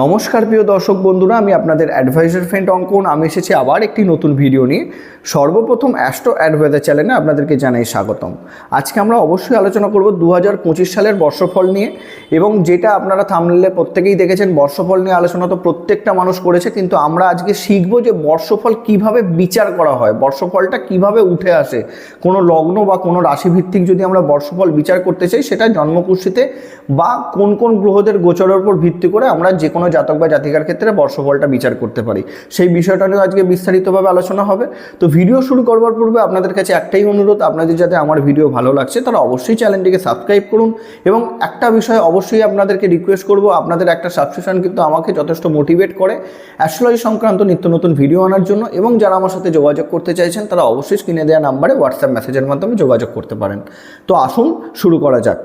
নমস্কার প্রিয় দর্শক বন্ধুরা, আমি আপনাদের অ্যাডভাইজার ফ্রেন্ড অঙ্কন। আমি এসেছি আবার একটি নতুন ভিডিও নিয়ে। সর্বপ্রথম অ্যাস্ট্রো অ্যাডভাইজার চ্যানেলে আপনাদেরকে জানাই স্বাগতম। আজকে আমরা অবশ্যই আলোচনা করব দু হাজার পঁচিশ সালের বর্ষফল নিয়ে এবং যেটা আপনারা থামলে প্রত্যেকেই দেখেছেন, বর্ষফল নিয়ে আলোচনা তো প্রত্যেকটা মানুষ করেছে, কিন্তু আমরা আজকে শিখব যে বর্ষফল কীভাবে বিচার করা হয়, বর্ষফলটা কীভাবে উঠে আসে। কোনো লগ্ন বা কোনো রাশিভিত্তিক যদি আমরা বর্ষফল বিচার করতে চাই, সেটা জন্মকুষ্ঠিতে বা কোন কোন গ্রহদের গোচরের উপর ভিত্তি করে আমরা যে কোনো জাতক বা জাতিকার ক্ষেত্রে বর্ষফলটা বিচার করতে পারি। সেই বিষয়টা নিয়ে আজকে বিস্তারিতভাবে আলোচনা হবে। তো ভিডিও শুরু করবার পূর্বে আপনাদের কাছে একটাই অনুরোধ, আপনাদের যাতে আমার ভিডিও ভালো লাগছে তারা অবশ্যই চ্যানেলটিকে সাবস্ক্রাইব করুন এবং একটা বিষয় অবশ্যই আপনাদেরকে রিকোয়েস্ট করব, আপনাদের একটা সাবস্ক্রিপশন কিন্তু আমাকে যথেষ্ট মোটিভেট করে অ্যাস্ট্রোলজি সংক্রান্ত নিত্য নতুন ভিডিও আনার জন্য এবং যারা আমার সাথে যোগাযোগ করতে চাইছেন তারা অবশ্যই স্ক্রিনে দেওয়া নাম্বারে হোয়াটসঅ্যাপ মেসেজের মাধ্যমে যোগাযোগ করতে পারেন। তো আসুন, শুরু করা যাক।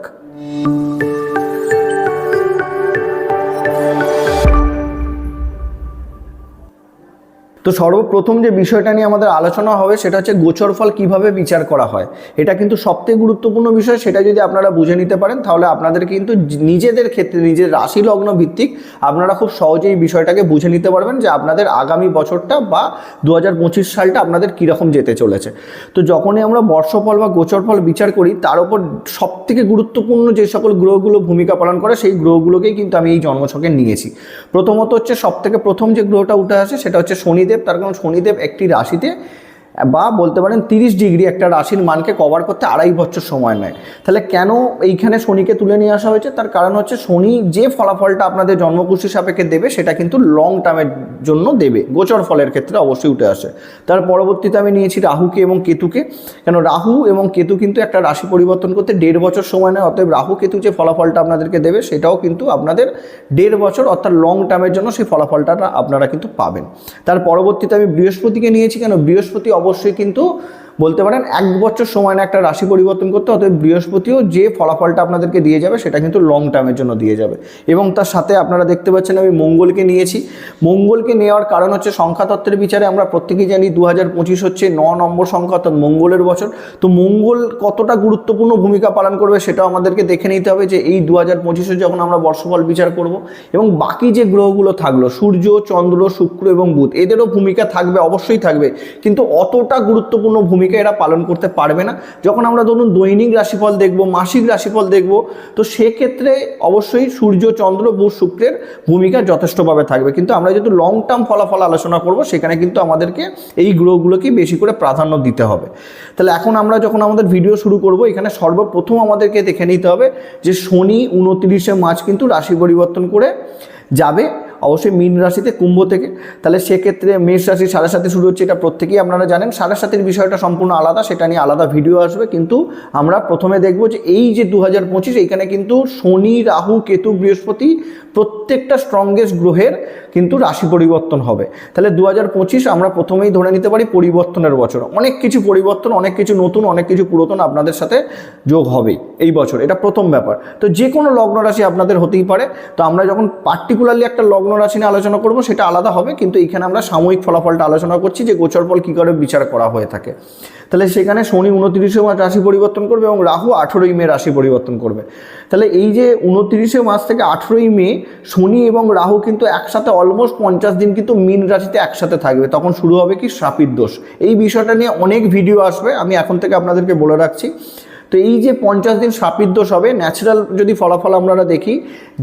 তো সর্বপ্রথম যে বিষয়টা নিয়ে আমাদের আলোচনা হবে সেটা হচ্ছে গোচর ফল কীভাবে বিচার করা হয়। এটা কিন্তু সবথেকে গুরুত্বপূর্ণ বিষয়, সেটা যদি আপনারা বুঝে নিতে পারেন, তাহলে আপনাদের কিন্তু নিজেদের ক্ষেত্রে, নিজের রাশি লগ্ন ভিত্তিক আপনারা খুব সহজেই বিষয়টাকে বুঝে নিতে পারবেন যে আপনাদের আগামী বছরটা বা দু হাজার পঁচিশ সালটা আপনাদের কীরকম যেতে চলেছে। তো যখনই আমরা বর্ষফল বা গোচর ফল বিচার করি, তার উপর সবথেকে গুরুত্বপূর্ণ যে সকল গ্রহগুলো ভূমিকা পালন করে, সেই গ্রহগুলোকেই কিন্তু আমি এই জন্মছকে নিয়েছি। প্রথমত হচ্ছে সবথেকে প্রথম যে গ্রহটা উঠে আসে, সেটা হচ্ছে শনিদেব তার কারণ শনিদেব একটি রাশিতে বা বলতে পারেন তিরিশ ডিগ্রি একটা রাশির মানকে কভার করতে আড়াই বছর সময় নেয়। তাহলে কেন এইখানে শনিকে তুলে নিয়ে আসা হয়েছে? তার কারণ হচ্ছে শনি যে ফলাফলটা আপনাদের জন্মকুষ্ঠী সাপেক্ষে দেবে, সেটা কিন্তু লং টার্মের জন্য দেবে। গোচর ফলের ক্ষেত্রে অবশ্যই উঠে আসে। তার পরবর্তীতে আমি নিয়েছি রাহুকে এবং কেতুকে। কেন রাহু এবং কেতু কিন্তু একটা রাশি পরিবর্তন করতে দেড় বছর সময় নেয়, অতএব রাহু কেতু যে ফলাফলটা আপনাদেরকে দেবে, সেটাও কিন্তু আপনাদের দেড় বছর অর্থাৎ লং টার্মের জন্য সেই ফলাফলটা আপনারা কিন্তু পাবেন। তার পরবর্তীতে আমি বৃহস্পতিকে নিয়েছি। কেন বৃহস্পতি অবশ্যই কিন্তু বলতে পারেন এক বছর সময় না একটা রাশি পরিবর্তন করতে অতএব বৃহস্পতিও যে ফলাফলটা আপনাদেরকে দিয়ে যাবে সেটা কিন্তু লং টার্মের জন্য দিয়ে যাবে। এবং তার সাথে আপনারা দেখতে পাচ্ছেন আমি মঙ্গলকে নিয়েছি। মঙ্গলকে নেওয়ার কারণ হচ্ছে সংখ্যাতত্ত্বের বিচারে আমরা প্রত্যেকেই জানি দু হাজার পঁচিশ হচ্ছে ন নম্বর সংখ্যা, অর্থাৎ মঙ্গলের বছর। তো মঙ্গল কতটা গুরুত্বপূর্ণ ভূমিকা পালন করবে সেটাও আমাদেরকে দেখে নিতে হবে যে এই দু হাজার পঁচিশে যখন আমরা বর্ষফল বিচার করব এবং বাকি যে গ্রহগুলো থাকল, সূর্য, চন্দ্র, শুক্র এবং বুধ, এদেরও ভূমিকা থাকবে, অবশ্যই থাকবে। কিন্তু অতটা গুরুত্বপূর্ণ ভূমিকা এরা পালন করতে পারবে না। যখন আমরা ধরুন দৈনিক রাশিফল দেখব, মাসিক রাশিফল দেখব, তো সেক্ষেত্রে অবশ্যই সূর্য, চন্দ্র, বুধ, শুক্রের ভূমিকা যথেষ্টভাবে থাকবে। কিন্তু আমরা যেহেতু লং টার্ম ফলাফল আলোচনা করব, সেখানে কিন্তু আমাদেরকে এই গ্রহগুলোকে বেশি করে প্রাধান্য দিতে হবে। তাহলে এখন আমরা যখন আমাদের ভিডিও শুরু করব, এখানে সর্বপ্রথম আমাদেরকে দেখে নিতে হবে যে শনি, উনত্রিশে মার্চ কিন্তু রাশি পরিবর্তন করে যাবে। অবশ্যই মীন রাশিতে কুম্ভ থেকে। তাহলে সেক্ষেত্রে মেষ রাশি সাড়ে সাথে শুরু হচ্ছে, এটা প্রত্যেকেই আপনারা জানেন। সাড়ে সাতের বিষয়টা সম্পূর্ণ আলাদা, সেটা নিয়ে আলাদা ভিডিও আসবে। কিন্তু আমরা প্রথমে দেখব যে এই যে দু হাজার পঁচিশ, এইখানে কিন্তু শনি, রাহু, কেতু, বৃহস্পতি প্রত্যেকটা স্ট্রংগেস্ট গ্রহের কিন্তু রাশি পরিবর্তন হবে। তাহলে দু হাজার পঁচিশ আমরা প্রথমেই ধরে নিতে পারি পরিবর্তনের বছর। অনেক কিছু পরিবর্তন, অনেক কিছু নতুন, অনেক কিছু পুরাতন আপনাদের সাথে যোগ হবেই এই বছর। এটা প্রথম ব্যাপার। তো যে কোনো লগ্ন রাশি আপনাদের হতেই পারে। তো আমরা যখন পার্টিকুলারলি একটা লগ্ন রাশি নিয়ে আলোচনা করব, সেটা আলাদা হবে। কিন্তু এখানে আমরা সাময়িক ফলাফলটা আলোচনা করছি যে গোচর ফল কী করে বিচার করা হয়ে থাকে। তাহলে সেখানে শনি উনত্রিশে মাস রাশি পরিবর্তন করবে এবং রাহু আঠেরোই মে রাশি পরিবর্তন করবে। তাহলে এই যে উনত্রিশে মাস থেকে আঠেরোই মে শনি এবং রাহু কিন্তু একসাথে অলমোস্ট পঞ্চাশ দিন কিন্তু মিন রাশিতে একসাথে থাকবে। তখন শুরু হবে কি শ্রাপির দোষ। এই বিষয়টা নিয়ে অনেক ভিডিও আসবে, আমি এখন থেকে আপনাদেরকে বলে রাখছি। তো এই যে পঞ্চাশ দিন সাপির দোষ হবে ন্যাচারাল যদি ফলাফল আমরা দেখি,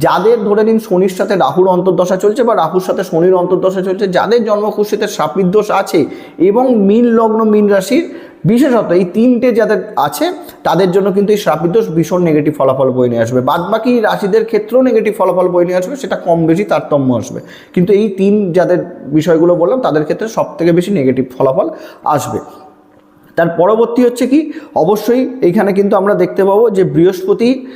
যাদের ধরে নিন শনির সাথে রাহুর অন্তর্দশা চলছে বা রাহুর সাথে শনির অন্তর্দশা চলছে, যাদের জন্মকুষ্ঠিতে সাপির দোষ আছে এবং মিন লগ্ন, মিন রাশির বিশেষত এই তিনটে যাদের আছে, তাদের জন্য কিন্তু এই শ্রাবিত ভীষণ নেগেটিভ ফলাফল বই নিয়ে আসবে। বাদ বাকি রাশিদের ক্ষেত্রেও নেগেটিভ ফলাফল বই নিয়ে আসবে, সেটা কম বেশি তারতম্য আসবে। কিন্তু এই তিন যাদের বিষয়গুলো বললাম, তাদের ক্ষেত্রে সব থেকে বেশি নেগেটিভ ফলাফল আসবে। তার পরবর্তী হচ্ছে কি, অবশ্যই এইখানে কিন্তু আমরা দেখতে পাবো যে বৃহস্পতি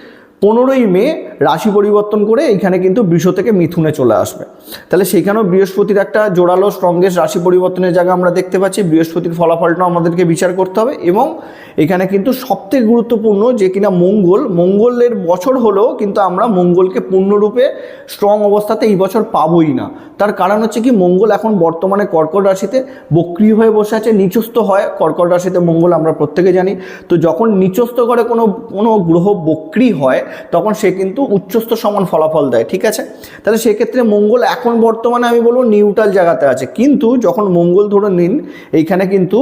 পনেরোই মে রাশি পরিবর্তন করে এখানে কিন্তু বৃষ থেকে মিথুনে চলে আসবে। তাহলে সেখানেও বৃহস্পতির একটা জোরালো স্ট্রংগেস্ট রাশি পরিবর্তনের জায়গা আমরা দেখতে পাচ্ছি। বৃহস্পতির ফলাফলটাও আমাদেরকে বিচার করতে হবে এবং এখানে কিন্তু সবথেকে গুরুত্বপূর্ণ যে কিনা মঙ্গল, মঙ্গলের বছর হলেও কিন্তু আমরা মঙ্গলকে পূর্ণরূপে স্ট্রং অবস্থাতে এই বছর পাবোই না। তার কারণ হচ্ছে কি, মঙ্গল এখন বর্তমানে কর্কট রাশিতে বক্রিয় হয়ে বসে আছে, নিচস্থ হয়। কর্কট রাশিতে মঙ্গল আমরা প্রত্যেকে জানি। তো যখন নিচস্থ করে কোনো কোনো গ্রহ বক্রি হয় তখন সে কিন্তু উচ্চস্থ সমান ফলাফল দেয়, ঠিক আছে? তাহলে সেক্ষেত্রে মঙ্গল এখন বর্তমানে আমি বলব নিউট্রাল জায়গাতে আছে। কিন্তু যখন মঙ্গল ধরে নিন, এইখানে কিন্তু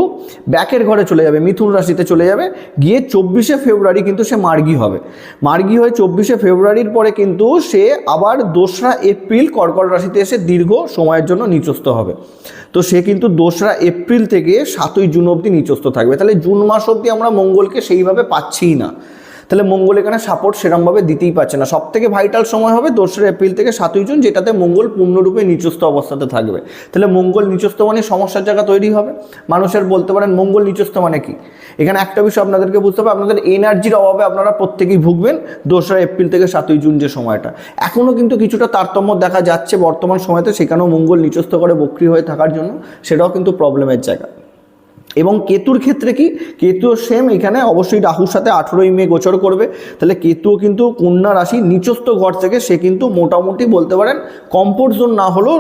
ব্যাকের ঘরে চলে যাবে, মিথুন রাশিতে চলে যাবে, গিয়ে চব্বিশে ফেব্রুয়ারি কিন্তু সে মার্গি হবে। মার্গি হয়ে চব্বিশে ফেব্রুয়ারির পরে কিন্তু সে আবার দোসরা এপ্রিল কর্কট রাশিতে এসে দীর্ঘ সময়ের জন্য নিচস্থ হবে। তো সে কিন্তু দোসরা এপ্রিল থেকে সাতই জুন অবধি নিচস্থ থাকবে। তাহলে জুন মাস অবধি আমরা মঙ্গলকে সেইভাবে পাচ্ছিই না। তাহলে মঙ্গল এখানে সাপোর্ট সেরমভাবে দিতেই পারছে না। সব থেকে ভাইটাল সময় হবে দোসরা এপ্রিল থেকে সাতই জুন, যেটাতে মঙ্গল পূর্ণরূপে নিচস্থ অবস্থাতে থাকবে। তাহলে মঙ্গল নিচস্থ মানে সমস্যার জায়গা তৈরি হবে। মানুষের বলতে পারেন মঙ্গল নিচস্থ মানে কি? এখানে একটা বিষয় আপনাদেরকে বুঝতে হবে, আপনাদের এনার্জির অভাবে আপনারা প্রত্যেকেই ভুগবেন দোসরা এপ্রিল থেকে সাতই জুন যে সময়টা। এখনও কিন্তু কিছুটা তারতম্য দেখা যাচ্ছে বর্তমান সময়তে, সেখানেও মঙ্গল নিচস্থ করে বক্রি হয়ে থাকার জন্য, সেটাও কিন্তু প্রবলেমের জায়গা। এবং কেতুর ক্ষেত্রে কি? কেতুও সেম এখানে। অবশ্যই রাহুর সাথে আঠেরোই মে গোচর করবে। তাহলে কেতুও কিন্তু কন্যা রাশি নিচস্থ ঘর থেকে সে কিন্তু মোটামুটি বলতে পারেন কমফোর্ট জোন না হলেও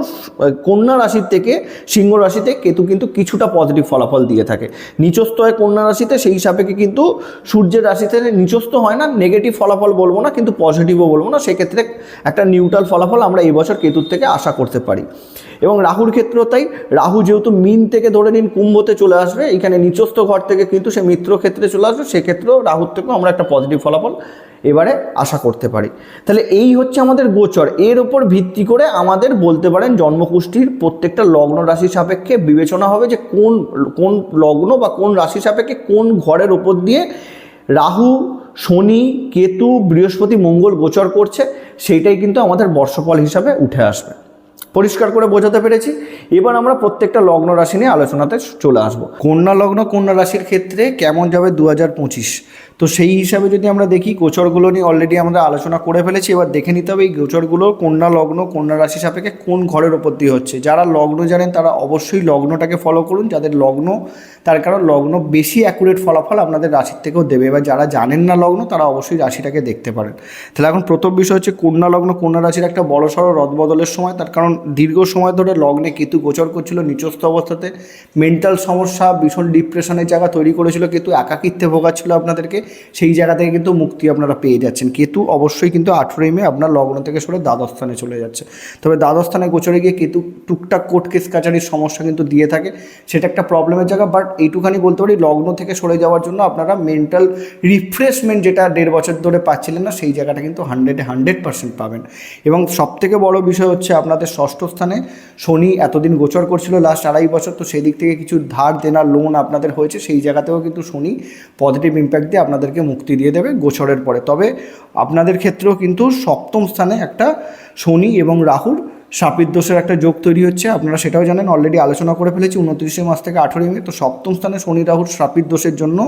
কন্যা রাশির থেকে, সিংহ রাশিতে কেতু কিন্তু কিছুটা পজিটিভ ফলাফল দিয়ে থাকে। নিচস্থ হয় কন্যা রাশিতে, সেই হিসাবে কিন্তু সূর্যের রাশিতে নিচস্থ হয় না নেগেটিভ ফলাফল বলব না, কিন্তু পজিটিভও বলব না। সেক্ষেত্রে একটা নিউট্রাল ফলাফল আমরা এবছর কেতুর থেকে আশা করতে পারি। এবং রাহুর ক্ষেত্রেও তাই। রাহু যেহেতু মিন থেকে ধরে নিন কুম্ভতে চলে আসবে, এখানে নিচস্থ ঘর থেকে কিন্তু সে মিত্র ক্ষেত্রে চলে আসবে, সেক্ষেত্রেও রাহুর থেকেও আমরা একটা পজিটিভ ফলাফল এবারে আশা করতে পারি। তাহলে এই হচ্ছে আমাদের গোচর। এর ওপর ভিত্তি করে আমাদের বলতে পারেন জন্মকুষ্ঠির প্রত্যেকটা লগ্ন রাশি সাপেক্ষে বিবেচনা হবে যে কোন কোন লগ্ন বা কোন রাশি সাপেক্ষে কোন ঘরের ওপর দিয়ে রাহু, শনি, কেতু, বৃহস্পতি, মঙ্গল গোচর করছে, সেইটাই কিন্তু আমাদের বর্ষফল হিসাবে উঠে আসবে। পরিষ্কার করে বোঝাতে পেরেছি। এবার আমরা প্রত্যেকটা লগ্ন রাশি নিয়ে আলোচনাতে চলে আসব। কন্যা লগ্ন, কন্যা রাশির ক্ষেত্রে কেমন যাবে দু হাজার পঁচিশ? তো সেই হিসাবে যদি আমরা দেখি, গোচরগুলো নিয়ে অলরেডি আমরা আলোচনা করে ফেলেছি। এবার দেখে নিতে হবে এই গোচরগুলো কন্যা লগ্ন, কন্যা রাশি সাপেক্ষে কোন ঘরের উপর দিয়ে হচ্ছে। যারা লগ্ন জানেন তারা অবশ্যই লগ্নটাকে ফলো করুন। যাদের লগ্ন তার কারণ লগ্ন বেশি অ্যাকুরেট ফলাফল আপনাদের রাশির থেকেও দেবে। এবার যারা জানেন না লগ্ন, তারা অবশ্যই রাশিটাকে দেখতে পারেন। তাহলে এখন প্রথম বিষয় হচ্ছে কন্যা লগ্ন। কন্যা রাশির একটা বড় সড়ো রদবদলের সময়, তার কারণ দীর্ঘ সময় ধরে লগ্নে কেতু গোচর করছিল নিচস্থ অবস্থাতে। মেন্টাল সমস্যা, ভীষণ ডিপ্রেশনের জায়গা তৈরি করেছিল কেতু, একাকিত্বে ভোগাচ্ছিল আপনাদেরকে। সেই জায়গা থেকে কিন্তু মুক্তি আপনারা পেয়ে যাচ্ছেন। কেতু অবশ্যই কিন্তু আঠেরোই মে আপনার লগ্ন থেকে সরে দ্বাদশ স্থানে চলে যাচ্ছে। তবে দ্বাদশ স্থানে গোচরে গিয়ে কেতু টুকটাক কোর্ট কেস কাচারির সমস্যা কিন্তু দিয়ে থাকে। সেটা একটা প্রবলেমের জায়গা বাট এইটুখানি বলতে পারি, লগ্ন থেকে সরে যাওয়ার জন্য আপনারা মেন্টাল রিফ্রেশমেন্ট যেটা দেড় বছর ধরে পাচ্ছিলেন না, সেই জায়গাটা কিন্তু হান্ড্রেডে হান্ড্রেড পার্সেন্ট পাবেন। এবং সবথেকে বড় বিষয় হচ্ছে আপনাদের ষষ্ঠ স্থানে শনি এতদিন গোচর করছিল লাস্ট আড়াই বছর, তো সেই দিক থেকে কিছু ধার দেনা লোন আপনাদের হয়েছে, সেই জায়গাতেও কিন্তু শনি পজিটিভ ইম্প্যাক্ট দিয়ে আপনাদেরকে মুক্তি দিয়ে দেবে গোচরের পরে। তবে আপনাদের ক্ষেত্রেও কিন্তু সপ্তম স্থানে একটা শনি এবং রাহুর সাপির দোষের একটা যোগ তৈরি হচ্ছে। আপনারা সেটাও জানেন অলরেডি আলোচনা করে ফেলেছি, উনত্রিশে মাস থেকে আঠেরোই মে, তো সপ্তম স্থানে শনি, রাহুর সাপির দোষের জন্য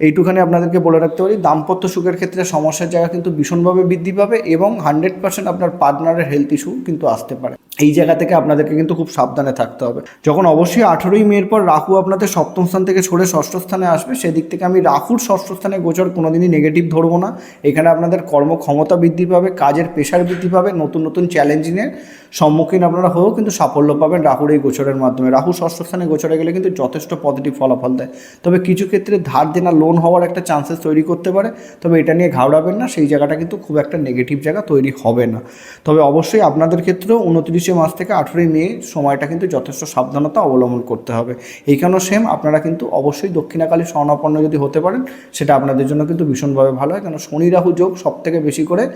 এইটুখানি আপনাদেরকে বলে রাখতে পারি, দাম্পত্য সুখের ক্ষেত্রে সমস্যার জায়গা কিন্তু ভীষণভাবে বৃদ্ধি পাবে এবং হান্ড্রেড পার্সেন্ট আপনার পার্টনারের হেলথ ইস্যু কিন্তু আসতে পারে। এই জায়গা থেকে আপনাদেরকে কিন্তু খুব সাবধানে থাকতে হবে। যখন অবশ্যই আঠেরোই মের পর রাহু আপনাদের সপ্তম স্থান থেকে সরে ষষ্ঠ স্থানে আসবে, সেদিক থেকে আমি রাহুর ষষ্ঠ স্থানে গোচর কোনোদিনই নেগেটিভ ধরবো না। এখানে আপনাদের কর্মক্ষমতা বৃদ্ধি পাবে, কাজের প্রেশার বৃদ্ধি পাবে, নতুন নতুন চ্যালেঞ্জিংয়ের সম্মুখীন আপনারা হয়েও কিন্তু সাফল্য পাবেন রাহুর এই গোচরের মাধ্যমে। রাহু ষষ্ঠ স্থানে গোচরে গেলে কিন্তু যথেষ্ট পজিটিভ ফলাফল দেয়। তবে কিছু ক্ষেত্রে ধার দেনা লোন হওয়ার একটা চান্সেস তৈরি করতে পারে। তবে এটা নিয়ে ঘাবড়াবেন না, সেই জায়গাটা কিন্তু খুব একটা নেগেটিভ জায়গা তৈরি হবে না। তবে অবশ্যই আপনাদের ক্ষেত্রেও উনত্রিশে মাস থেকে আঠেরোই মে সময়টা কিন্তু যথেষ্ট সাবধানতা অবলম্বন করতে হবে। এইখানেও সেম আপনারা কিন্তু অবশ্যই দক্ষিণাকালী স্বর্ণাপন্ন যদি হতে পারেন, সেটা আপনাদের জন্য কিন্তু ভীষণভাবে ভালো হয়। কেন শনি রাহু যোগ সব থেকে বেশি করে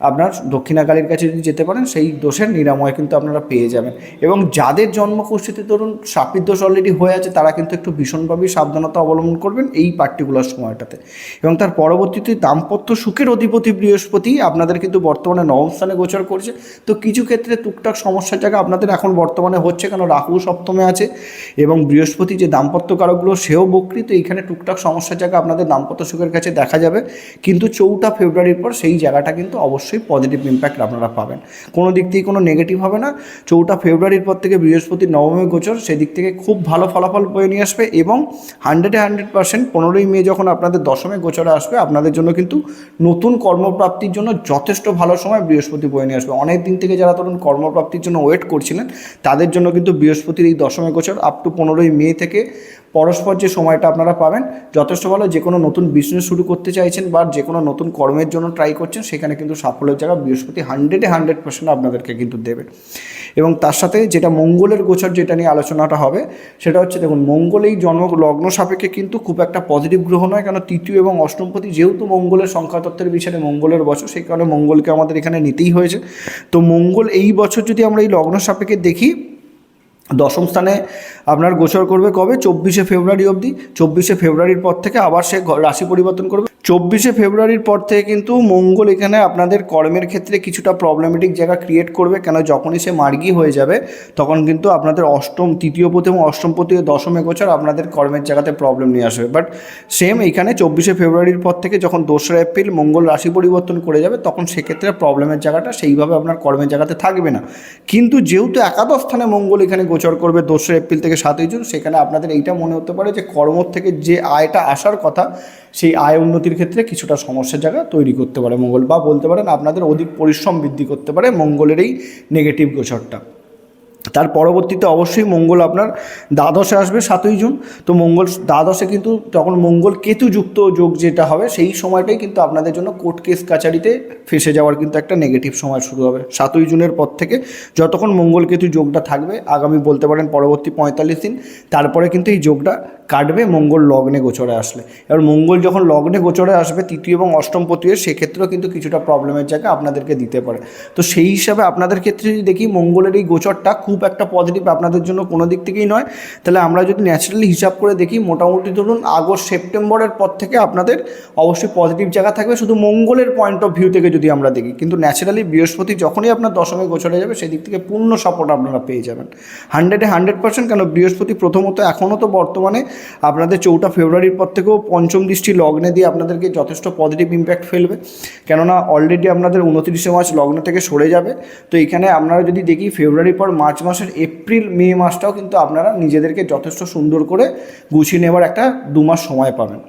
আপনার দক্ষিণাকালীর কাছে যদি যেতে পারেন, সেই দোষের নিরাময় কিন্তু আপনারা পেয়ে যাবেন। এবং যাদের জন্মকুষ্ঠিতে ধরুন, সাপির দোষ অলরেডি হয়ে আছে, তারা কিন্তু একটু ভীষণভাবেই সাবধানতা অবলম্বন করবেন। এই পার্টিকুলার সময়টাতে। এবং তার পরবর্তীতে দাম্পত্য সুখের অধিপতি বৃহস্পতি আপনাদের কিন্তু বর্তমানে নবম স্থানে গোচর করছে। তো কিছু ক্ষেত্রে টুকটাক সমস্যার জায়গা আপনাদের এখন বর্তমানে হচ্ছে, কেন রাহু সপ্তমে আছে এবং বৃহস্পতি যে দাম্পত্য কারকগুলো, সেও বকরি। তো এইখানে টুকটাক সমস্যার জায়গা আপনাদের দাম্পত্য সুখের কাছে দেখা যাবে। কিন্তু চৌঠা ফেব্রুয়ারির পর সেই জায়গাটা কিন্তু অবশ্যই পজিটিভ ইম্প্যাক্ট আপনারা পাবেন। কোনো দিক থেকে কোনো নেগেটিভ হবে না। চৌঠা ফেব্রুয়ারির পর থেকে বৃহস্পতি নবমী গোচর, সেদিক থেকে খুব ভালো ফলাফল বয়ে নিয়ে আসবে এবং হান্ড্রেডে হান্ড্রেড পার্সেন্ট পনেরোই মে যখন আপনাদের দশমে গোচরে আসবে, আপনাদের জন্য কিন্তু নতুন কর্মপ্রাপ্তির জন্য যথেষ্ট ভালো সময় বৃহস্পতি বয়ে নিয়ে আসবে। অনেক দিন থেকে যারা ধরুন কর্মপ্রাপ্তির জন্য ওয়েট করছিলেন, তাদের জন্য কিন্তু বৃহস্পতির এই দশমে গোচর আপ টু পনেরোই মে থেকে পরস্পর যে সময়টা আপনারা পাবেন, যথেষ্ট ভালো যে কোনো নতুন বিজনেস শুরু করতে চাইছেন বা যে কোনো নতুন কর্মের জন্য ট্রাই করছেন, সেখানে কিন্তু সাফল্যের জায়গা বৃহস্পতি হান্ড্রেডে হান্ড্রেড পার্সেন্ট আপনাদেরকে কিন্তু দেবে। এবং তার সাথে যেটা মঙ্গলের গোচর যেটা নিয়ে আলোচনাটা হবে, সেটা হচ্ছে দেখুন মঙ্গল এই জন্ম, লগ্ন সাপেক্ষে কিন্তু খুব একটা পজিটিভ গ্রহ নয়, কেন তৃতীয় এবং অষ্টমপতি যেহেতু মঙ্গলের সংখ্যাতত্ত্বের বিষয়ে মঙ্গলের বছর, সেই কারণে মঙ্গলকে আমাদের এখানে নিতেই হয়েছে। তো মঙ্গল এই বছর যদি আমরা এই লগ্ন সাপেক্ষে দেখি, দশম স্থানে আপনার গোচর করবে কবে? চব্বিশে ফেব্রুয়ারি অবধি। চব্বিশে ফেব্রুয়ারির পর থেকে আবার সে রাশি পরিবর্তন করবে। চব্বিশে ফেব্রুয়ারির পর থেকে কিন্তু মঙ্গল এখানে আপনাদের কর্মের ক্ষেত্রে কিছুটা প্রবলেমেটিক জায়গা ক্রিয়েট করবে। কেন? যখনই সে মার্গি হয়ে যাবে, তখন কিন্তু আপনাদের অষ্টম, তৃতীয় পতি এবং অষ্টম ও দশমে গোচর আপনাদের কর্মের জায়গাতে প্রবলেম নিয়ে আসবে। বাট সেম এখানে চব্বিশে ফেব্রুয়ারির পর থেকে যখন দোসরা এপ্রিল মঙ্গল রাশি পরিবর্তন করে যাবে, তখন সেক্ষেত্রে প্রবলেমের জায়গাটা সেইভাবে আপনার কর্মের জায়গাতে থাকবে না। কিন্তু যেহেতু একাদশ স্থানে মঙ্গল এখানে গোচর করবে দোসরা এপ্রিল থেকে সাতই জুন, সেখানে আপনাদের এইটা মনে হতে পারে যে কর্ম থেকে যে আয়টা আসার কথা, সেই আয় উন্নতির ক্ষেত্রে কিছুটা সমস্যার জায়গা তৈরি করতে পারে মঙ্গল বা বলতে পারেন আপনাদের অধিক পরিশ্রম বৃদ্ধি করতে পারে মঙ্গলের এই নেগেটিভ গোচরটা। তার পরবর্তীতে অবশ্যই মঙ্গল আপনার দ্বাদশে আসবে সাতই জুন। তো মঙ্গল দ্বাদশে কিন্তু তখন মঙ্গল কেতু যুক্ত যোগ যেটা হবে সেই সময়টাই কিন্তু আপনাদের জন্য কোর্ট কেস কাচারিতে ফেসে যাওয়ার কিন্তু একটা নেগেটিভ সময় শুরু হবে। সাতই জুনের পর থেকে যতক্ষণ মঙ্গল কেতু যোগটা থাকবে, আগামী বলতে পারেন পরবর্তী পঁয়তাল্লিশ দিন, তারপরে কিন্তু এই যোগটা কাটবে, মঙ্গল লগ্নে গোচরে আসলে। এবার মঙ্গল যখন লগ্নে গোচরে আসবে, তৃতীয় এবং অষ্টম পতিয়ে সেক্ষেত্রেও কিন্তু কিছুটা প্রবলেমের জায়গা আপনাদেরকে দিতে পারে। তো সেই হিসাবে আপনাদের ক্ষেত্রে যদি দেখি, মঙ্গলের এই গোচরটা খুব একটা পজিটিভ আপনাদের জন্য কোনো দিক থেকেই নয়। তাহলে আমরা যদি ন্যাচারালি হিসাব করে দেখি, মোটামুটি ধরুন আগস্ট, সেপ্টেম্বরের পর থেকে আপনাদের অবশ্যই পজিটিভ জায়গা থাকবে। শুধু মঙ্গলের পয়েন্ট অফ ভিউ থেকে যদি আমরা দেখি, কিন্তু ন্যাচারালি বৃহস্পতি যখনই আপনার দশমে গোচরে যাবে, সেদিক থেকে পূর্ণ সাপোর্ট আপনারা পেয়ে যাবেন। হান্ড্রেডে হান্ড্রেড পার্সেন্ট কেন? বৃহস্পতি প্রথমত এখনও তো বর্তমানে আপনাদের চৌঠা ফেব্রুয়ারির পর থেকেও পঞ্চম দৃষ্টি লগ্নে দিয়ে আপনাদেরকে যথেষ্ট পজিটিভ ইম্প্যাক্ট ফেলবে। কেননা অলরেডি আপনাদের উনত্রিশে মার্চ লগ্ন থেকে সরে যাবে। তো এখানে আপনারা যদি দেখি ফেব্রুয়ারির পর মার্চ মাসের এপ্রিল, মে মাসটাও কিন্তু আপনারা নিজেদেরকে যথেষ্ট সুন্দর করে গুছিয়ে নেওয়ার একটা দু মাস সময় পাবেন।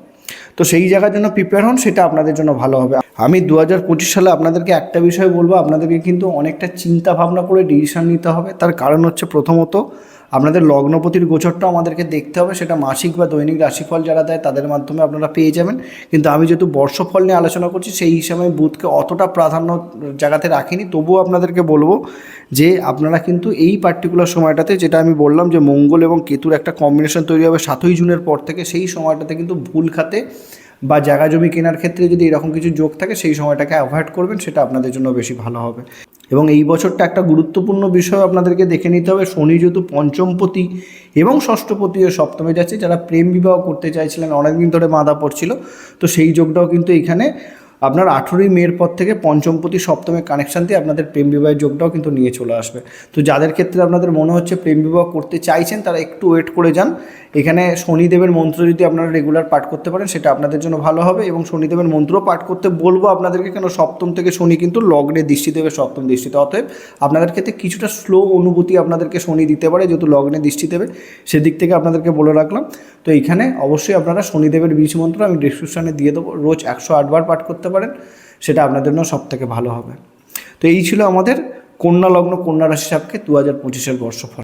তো সেই জায়গার জন্য প্রিপেয়ার হন, সেটা আপনাদের জন্য ভালো হবে। আমি দু হাজার পঁচিশ সালে আপনাদেরকে একটা বিষয় বলব, আপনাদেরকে কিন্তু অনেকটা চিন্তা ভাবনা করে ডিসিশন নিতে হবে। তার কারণ হচ্ছে প্রথমত আপনাদের লগ্নপতির গোচরটাও আমাদেরকে দেখতে হবে, সেটা মাসিক বা দৈনিক রাশিফল যারা দেয় তাদের মাধ্যমে আপনারা পেয়ে যাবেন। কিন্তু আমি যেহেতু বর্ষফল নিয়ে আলোচনা করছি, সেই হিসাবে আমি বুধকে অতটা প্রাধান্য জায়গাতে রাখিনি। তবুও আপনাদেরকে বলব যে আপনারা কিন্তু এই পার্টিকুলার সময়টাতে, যেটা আমি বললাম যে মঙ্গল এবং কেতুর একটা কম্বিনেশন তৈরি হবে সাতই জুনের পর থেকে, সেই সময়টাতে কিন্তু ভুল খাতে বা জায়গা জমি কেনার ক্ষেত্রে যদি এরকম কিছু যোগ থাকে, সেই সময়টাকে অ্যাভয়েড করবেন, সেটা আপনাদের জন্য বেশি ভালো হবে। এবং এই বছরটা একটা গুরুত্বপূর্ণ বিষয় আপনাদেরকে দেখে নিতে হবে। শনি যেহেতু পঞ্চমপতি এবং ষষ্ঠপতি ও সপ্তমে যাচ্ছে, যারা প্রেম বিবাহ করতে চাইছিলেন, অনেকদিন ধরে মাদা পড়ছিল, তো সেই যোগটাও কিন্তু এখানে আপনার আঠেরোই মের পর থেকে পঞ্চমপতি সপ্তমে কানেকশান দিয়ে আপনাদের প্রেম বিবাহের যোগটাও কিন্তু নিয়ে চলে আসবে। তো যাদের ক্ষেত্রে আপনাদের মনে হচ্ছে প্রেম বিবাহ করতে চাইছেন, তারা একটু ওয়েট করে যান। এখানে শনিদেবের মন্ত্র যদি আপনারা রেগুলার পাঠ করতে পারেন, সেটা আপনাদের জন্য ভালো হবে এবং শনিদেবের মন্ত্র পাঠ করতে বলব আপনাদেরকে, কেন সপ্তম থেকে শনি কিন্তু লগ্নে দৃষ্টি দেবে সপ্তম দৃষ্টিতে। অতএব আপনাদের ক্ষেত্রে কিছুটা স্লো অনুভূতি আপনাদেরকে শনি দিতে পারে, যেহেতু লগ্নে দৃষ্টি দেবে সেদিক থেকে আপনাদেরকে বলে রাখলাম। তো এখানে অবশ্যই আপনারা শনিদেবের বীজ মন্ত্র আমি ডিসক্রিপশানে দিয়ে দেবো। রোজ একশো আটবার পাঠ করতে পারেন, সেটা আপনাদের জন্য সব থেকে ভালো হবে। তো এই ছিল আমাদের কন্যা লগ্ন, কন্যা রাশি সাপকে দু হাজার পঁচিশের বর্ষফল।